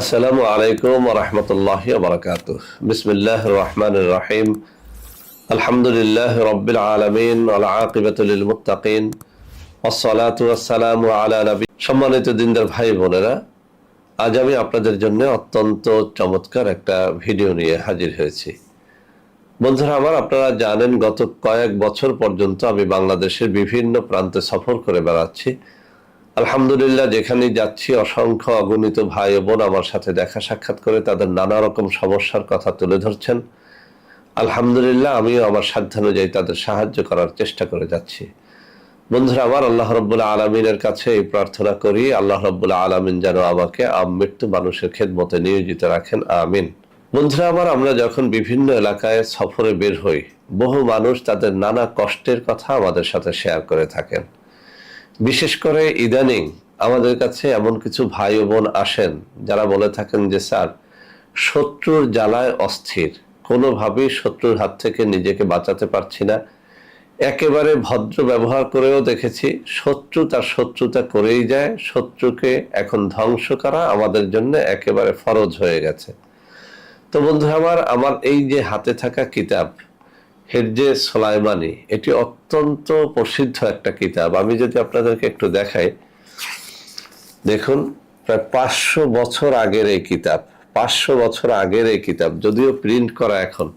আসসালামু আলাইকুম রহমতুল্লাহ বারকাত বিসমিল্লাহ রহমান রহিম। আলহামদুলিল্লাহ রবিল আলমিন আকিবাতুল মুতাকিন আসসালাতু আসসালামু আলা নবী। সম্মানিত দিনদার ভাই বোনেরা, আজ আমি আপনাদের জন্য অত্যন্ত চমৎকার একটা ভিডিও নিয়ে হাজির হয়েছি। বন্ধুরা, আমার আপনারা জানেন, গত কয়েক বছর পর্যন্ত আমি বাংলাদেশের বিভিন্ন প্রান্তে সফর করে বেড়াচ্ছি। আলহামদুলিল্লাহ, যেখানেই যাচ্ছি, অসংখ্য অগণিত ভাই বোন আমার সাথে দেখা সাক্ষাৎ করে তাদের নানা রকম সমস্যার কথা তুলে ধরছেন। আলহামদুলিল্লাহ, আমিও আমার সাধ্যানুযায়ী তাদের সাহায্য করার চেষ্টা করে যাচ্ছি। বন্ধুরা, আমার আল্লাহ রব্বুল্লাহ আলমিনের কাছে এই প্রার্থনা করি, আল্লাহ রব্বুল্লাহ আলমিন যেন আমাকে মৃত্যু মানুষের খেদমতে নিয়োজিত রাখেন, আমিন। বন্ধুরা, আমার আমরা যখন বিভিন্ন এলাকায় সফরে বের হই, বহু মানুষ তাদের নানা কষ্টের কথা আমাদের সাথে শেয়ার করে থাকেন। বিশেষ করে ইদানিং আমাদের কাছে এমন কিছু ভাই বোন আসেন যারা বলে থাকেন যে, স্যার, শত্রুর জ্বালায় অস্থির। কোনোভাবেই শত্রুর হাত থেকে নিজেকে বাঁচাতে পারছি না। একেবারে ভদ্র ব্যবহার করেও দেখেছি, শত্রু তার শত্রুতা করেই যায়। শত্রুকে এখন ধ্বংস করা আমাদের জন্য একেবারে ফরজ হয়ে গেছে। তো বন্ধু আমার আমার এই যে হাতে থাকা কিতাব হেরজে সোলাইমানি, এটি অত্যন্ত প্রসিদ্ধ একটা কিতাব। আমি যদি আপনাদেরকে একটু দেখাই, দেখুন, প্রায় পাঁচশো বছর আগের এই কিতাব, পাঁচশো বছর আগের এই কিতাব, যদিও প্রিন্ট করা এখন,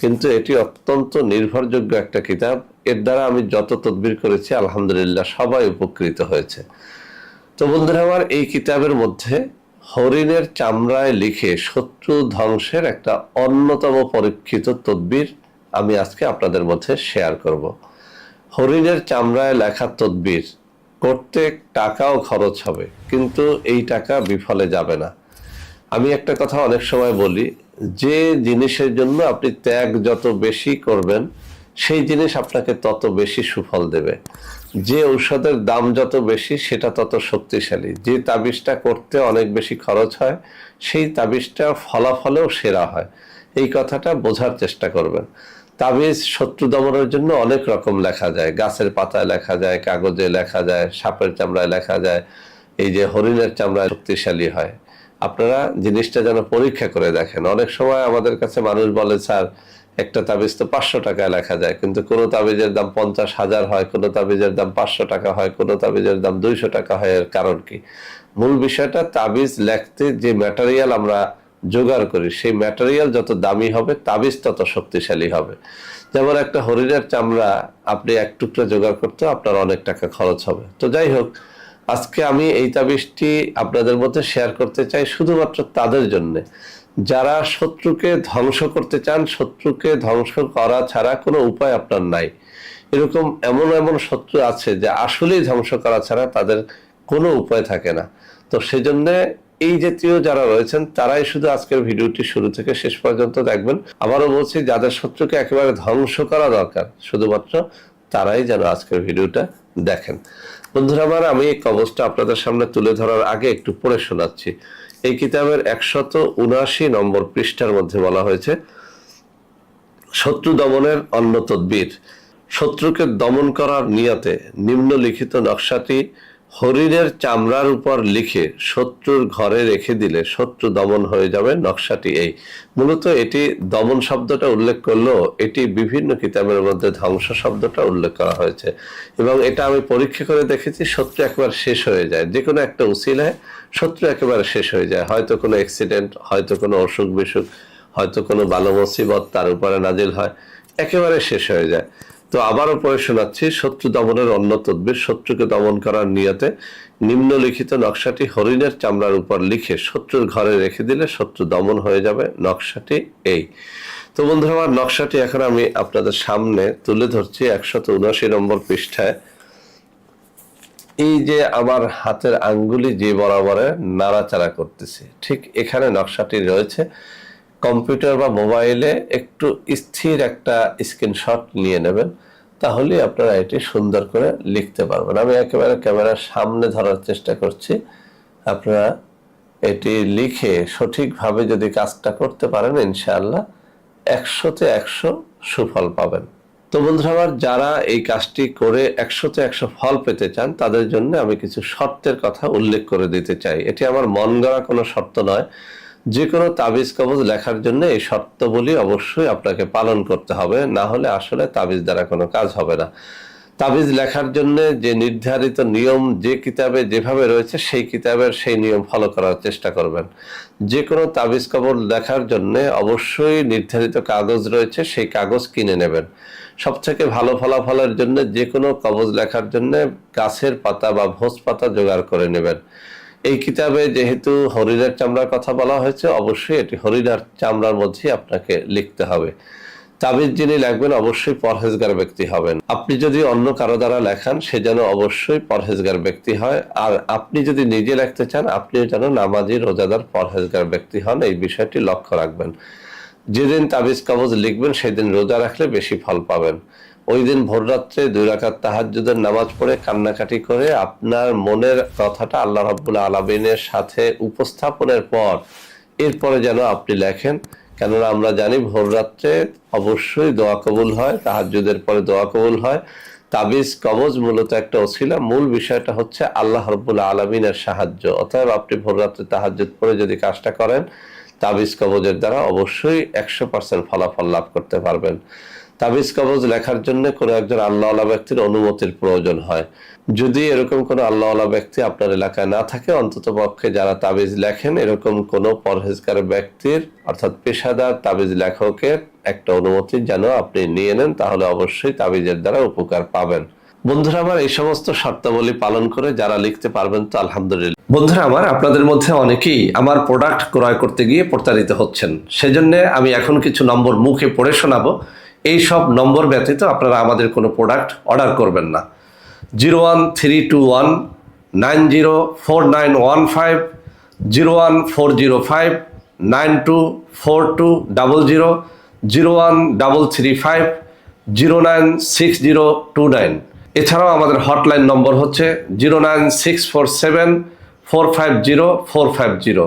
কিন্তু এটি অত্যন্ত নির্ভরযোগ্য একটা কিতাব। এর দ্বারা আমি যত তদবির করেছি, আলহামদুলিল্লাহ, সবাই উপকৃত হয়েছে। তো বন্ধুরা আমার, এই কিতাবের মধ্যে হরিণের চামড়ায় লিখে শত্রু ধ্বংসের একটা অন্যতম পরীক্ষিত তদবির আমি আজকে আপনাদের মধ্যে শেয়ার করব। হরিণের চামড়ায় লেখা তদবির, করতে টাকাও খরচ হবে, কিন্তু এই টাকা বিফলে যাবে না। আমি একটা কথা অনেক সময় বলি, যে জিনিসের জন্য আপনি ত্যাগ যত বেশি করবেন, সেই জিনিস আপনাকে তত বেশি সুফল দেবে। যে ঔষধের দাম যত বেশি, সেটা তত শক্তিশালী। যে তাবিজটা করতে অনেক বেশি খরচ হয়, সেই তাবিজটা ফলাফলেও সেরা হয়। এই কথাটা বোঝার চেষ্টা করবেন। তাবিজ শত্রু দমনের জন্য অনেক রকম লেখা যায়। গাছের পাতায় লেখা যায়, কাগজে লেখা যায়, সাপের চামড়ায় লেখা যায়, এই যে হরিণের চামড়ায় শক্তিশালী হয়। আপনারা জিনিসটা যেন পরীক্ষা করে দেখেন। অনেক সময় আমাদের কাছে মানুষ বলে, স্যার, একটা তাবিজ তো পাঁচশো টাকায় লেখা যায়, কিন্তু কোনো তাবিজের দাম পঞ্চাশ হাজার হয়, কোনো তাবিজের দাম পাঁচশো টাকা হয়, কোনো তাবিজের দাম দুইশো টাকা হয়, এর কারণ কি? মূল বিষয়টা, তাবিজ লেখতে যে ম্যাটেরিয়াল আমরা জোগাড় করি, সেই ম্যাটেরিয়াল যত দামি হবে, তাবিজ তত শক্তিশালী হবে। যেমন একটা হরিণের চামড়া আপনি এক টুকরা জোগাড় করতে আপনার অনেক টাকা খরচ হবে। তো যাই হোক, আজকে আমি এই তাবিজটি আপনাদের মধ্যে শেয়ার করতে চাই শুধুমাত্র তাদের জন্য। যারা শত্রুকে ধ্বংস করতে চান, শত্রুকে ধ্বংস করা ছাড়া কোনো উপায় আপনার নাই। এরকম এমন এমন শত্রু আছে যে আসলেই ধ্বংস করা ছাড়া তাদের কোনো উপায় থাকে না। তো সেজন্যে এই জাতীয় যারা রয়েছেন, তারাই শুধু আজকের ভিডিওটি শুরু থেকে শেষ পর্যন্ত দেখবেন। আবারও বলছি, যাদের শত্রুকে একেবারে ধ্বংস করা দরকার, শুধুমাত্র তারাই যেন আজকের ভিডিওটা দেখেন। বন্ধুরা আমার, আমি এই কবচটা আপনাদের সামনে তুলে ধরার আগে একটু পড়ে শোনাচ্ছি। এই কিতাবের একশত উনআশি নম্বর পৃষ্ঠার মধ্যে বলা হয়েছে, শত্রু দমনের অন্য তদ্বির। শত্রুকে দমন করার নিয়তে নিম্নলিখিত নকশাটি হরিণের চামড়ার উপর লিখে শত্রুর ঘরে রেখে দিলে শত্রু দমন হয়ে যাবে নকশাটি এই। মূলত এটি দমন শব্দটা উল্লেখ করলেও এটি বিভিন্ন কিতাবের মধ্যে ধ্বংস শব্দটা উল্লেখ করা হয়েছে। এবং এটা আমি পরীক্ষা করে দেখেছি, শত্রু একবার শেষ হয়ে যায়। যে কোনো একটা উচিলায় শত্রু একেবারে শেষ হয়ে যায়। হয়তো কোনো অ্যাক্সিডেন্ট হয়তো কোনো অসুখ বিসুখ, হয়তো কোনো মুসিবত তার উপরে নাজিল হয়, একেবারে শেষ হয়ে যায়। তো আবারও পরে শোনাচ্ছি, শত্রু দমনের অন্য তদ্বির, শত্রুকে দমন করার নিয়তে নিম্নলিখিত নকশাটি হরিণের চামড়ার উপর লিখে শত্রুর ঘরে রেখে দিলে শত্রু দমন হয়ে যাবে, নকশাটি এই। তো বন্ধুরা, আমার নকশাটি এখন আমি আপনাদের সামনে তুলে ধরছি একশত উনআশি নম্বর পৃষ্ঠায়। এই যে আমার হাতের আঙ্গুলি যে বরাবরে নাড়াচাড়া করতেছে, ঠিক এখানে নকশাটি রয়েছে। কম্পিউটার বা মোবাইলে একটু স্থির একটা স্ক্রিনশট নিয়ে নেবেন। তাহলে আপনারা এটি সুন্দর করে লিখতে পারবেন। আমি একেবারে ক্যামেরার সামনে ধরার চেষ্টা করছি। আপনারা এটি লিখে সঠিকভাবে যদি কাজটা করতে পারেন, ইনশাআল্লাহ একশোতে একশো সুফল পাবেন। তো বন্ধুরা আমার, যারা এই কাজটি করে একশোতে একশো ফল পেতে চান, তাদের জন্য আমি কিছু শর্তের কথা উল্লেখ করে দিতে চাই। এটি আমার মন গড়া কোনো শর্ত নয়। যে কোনো তাবিজ কবজ লেখার জন্য এই শর্তগুলি অবশ্যই আপনাকে পালন করতে হবে, না হলে আসলে তাবিজ দ্বারা কোনো কাজ হবে না। তাবিজ লেখার জন্য যে নির্ধারিত নিয়ম যে কিতাবে যেভাবে রয়েছে সেই কিতাবের সেই নিয়ম ফলো করার চেষ্টা করবেন। যে কোনো তাবিজ কবর লেখার জন্য অবশ্যই নির্ধারিত কাগজ রয়েছে, সেই কাগজ কিনে নেবেন। সব থেকে ভালো ফলাফলের জন্য যে কোনো কবজ লেখার জন্য গাছের পাতা বা ভোজ পাতা জোগাড় করে নেবেন। এই কিতাবে যেহেতু হরিণের চামড়ার কথা বলা হয়েছে, অবশ্যই এটি হরিণার চামড়ার মধ্যেই আপনাকে লিখতে হবে। তাবিজ যিনি লিখবেন, অবশ্যই পরহেজগার ব্যক্তি হবেন। আপনি যদি অন্য কারও দ্বারা লেখান, সে যেন অবশ্যই পরহেজগার ব্যক্তি হয়। আর আপনি যদি নিজে লিখতে চান আপনিও যেন নামাজি, রোজাদার, পরহেজগার ব্যক্তি হন। এই বিষয়টি লক্ষ্য রাখবেন। যেদিন তাবিজ কাগজ লিখবেন, সেদিন রোজা রাখলে বেশি ফল পাবেন। ওই দিন ভোর রাত্রে দুই রাকাত তাহাজ্জুদের নামাজ পড়ে কান্নাকাটি করে আপনার মনের কথাটা আল্লাহ রাব্বুল আলামিনের সাথে উপস্থাপনের পর এরপরে যেন আপনি লেখেন। কেননা আমরা জানি ভোর রাত্রে অবশ্যই দোয়া কবুল হয়, তাহাজ্জুদের পরে দোয়া কবুল হয়। তাবিজ, কবজ মূলত একটা অছিলা মূল বিষয়টা হচ্ছে আল্লাহ রব্বুল আলমিনের সাহায্য। অতএব আপনি ভোর রাত্রে তাহাজ্জুদ পরে যদি কাজটা করেন, তাবিজ, কবজের দ্বারা অবশ্যই একশো পার্সেন্ট ফলাফল লাভ করতে পারবেন। তাবিজ কবজ লেখার জন্য কোনো একজন আল্লাহওয়ালা ব্যক্তির অনুমতির প্রয়োজন হয়। যদি এরকম কোনো আল্লাহওয়ালা ব্যক্তি আপনার এলাকায় না থাকে, অন্তত পক্ষে যারা তাবিজ লেখেন, এরকম কোনো পরহেজগার ব্যক্তির, অর্থাৎ পেশাদার তাবিজ লেখকের একটা অনুমতি যেন আপনি নিয়ে নেন, তাহলে অবশ্যই তাবিজের দ্বারা উপকার পাবেন। বন্ধুরা আমার এই সমস্ত শর্তাবলী পালন করে যারা লিখতে পারবেন তো আলহামদুলিল্লাহ। বন্ধুরা আমার, আপনাদের মধ্যে অনেকেই আমার প্রোডাক্ট ক্রয় করতে গিয়ে প্রতারিত হচ্ছেন। সেজন্য আমি এখন কিছু নম্বর মুখে পড়ে শোনাবো। এই সব নম্বর ব্যতীত আপনারা আমাদের কোনো প্রোডাক্ট অর্ডার করবেন না। Zero one three two one nine zero four nine one five zero one four zero five nine two four two double zero zero one double three five zero nine six zero two nine. এছাড়াও আমাদের hotline number হচ্ছে zero nine six four seven four five zero four five zero.